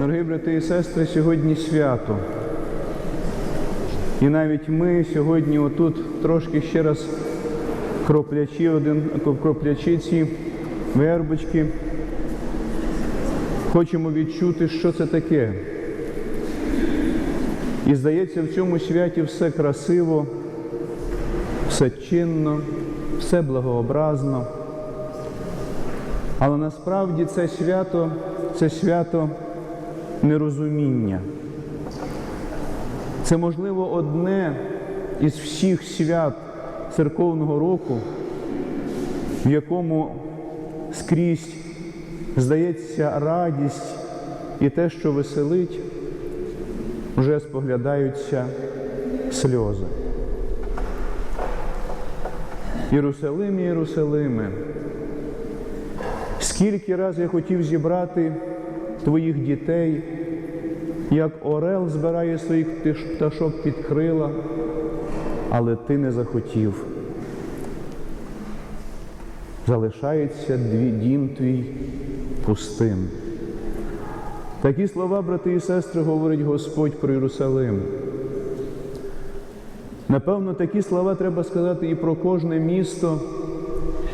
Дорогі брати і сестри, сьогодні свято. І навіть ми сьогодні отут трошки ще раз кроплячи один, кроплячи ці вербочки, хочемо відчути, що це таке. І здається, в цьому святі все красиво, все чинно, все благообразно. Але насправді це свято це свято нерозуміння. Це, можливо, одне із всіх свят церковного року, в якому скрізь здається радість і те, що веселить, вже споглядаються сльози. Єрусалим, Єрусалиме, скільки раз я хотів зібрати твоїх дітей, як орел збирає своїх пташок під крила, але ти не захотів. Залишається дім твій пустим. Такі слова, брати і сестри, говорить Господь про Єрусалим. Напевно, такі слова треба сказати і про кожне місто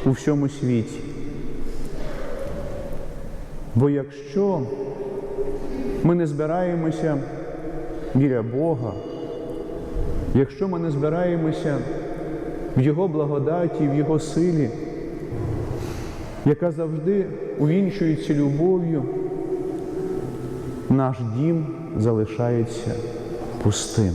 у всьому світі. Бо якщо ми не збираємося біля Бога, якщо ми не збираємося в Його благодаті, в Його силі, яка завжди увінчується любов'ю, наш дім залишається пустим.